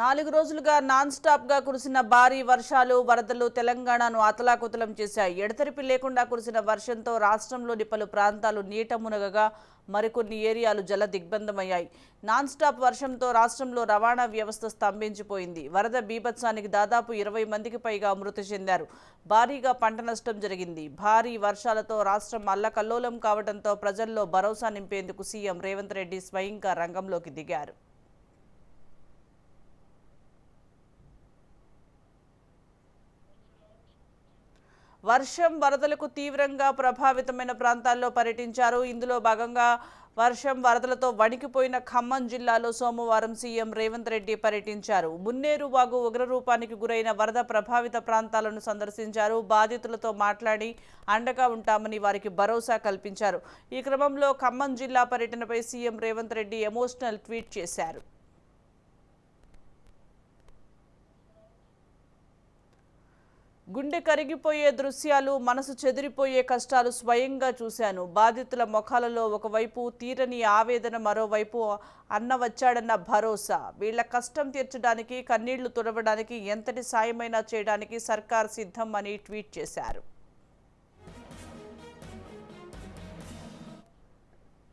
నాలుగు రోజులుగా నాన్ స్టాప్గా కురిసిన భారీ వర్షాలు వరదలు తెలంగాణను అతలాకుతలం చేశాయి. ఎడతెరిపి లేకుండా కురిసిన వర్షంతో రాష్ట్రంలోని పలు ప్రాంతాలు నీట మునగగా మరికొన్ని ఏరియాలు జల దిగ్బంధమయ్యాయి నాన్ స్టాప్ వర్షంతో రాష్ట్రంలో రవాణా వ్యవస్థ స్తంభించిపోయింది. వరద బీభత్సానికి దాదాపు ఇరవై మందికి పైగా మృతి చెందారు. భారీగా పంట నష్టం జరిగింది. భారీ వర్షాలతో రాష్ట్రం అల్లకల్లోలం కావడంతో ప్రజల్లో భరోసా నింపేందుకు సీఎం రేవంత్ రెడ్డి స్వయంగా రంగంలోకి దిగారు. వర్షం వరదలకు తీవ్రంగా ప్రభావితమైన ప్రాంతాల్లో పర్యటించారు. ఇందులో భాగంగా వర్షం వరదలతో వణికిపోయిన ఖమ్మం జిల్లాలో సోమవారం సీఎం రేవంత్ రెడ్డి పర్యటించారు. మున్నేరు వాగు ఉగ్రరూపానికి గురైన వరద ప్రభావిత ప్రాంతాలను సందర్శించారు. బాధితులతో మాట్లాడి అండగా ఉంటామని వారికి భరోసా కల్పించారు. ఈ క్రమంలో ఖమ్మం జిల్లా పర్యటనపై CM Revanth Reddy emotional tweet చేశారు. గుండె కరిగిపోయే దృశ్యాలు మనసు చెదిరిపోయే కష్టాలు స్వయంగా చూశాను. బాధితుల ముఖాలలో ఒకవైపు తీరని ఆవేదన మరోవైపు అన్న వచ్చాడన్న భరోసా. వీళ్ళ కష్టం తీర్చడానికి కన్నీళ్ళు తుడవడానికి ఎంతటి సాయమైనా చేయడానికి సర్కార్ సిద్ధం అని ట్వీట్ చేశారు.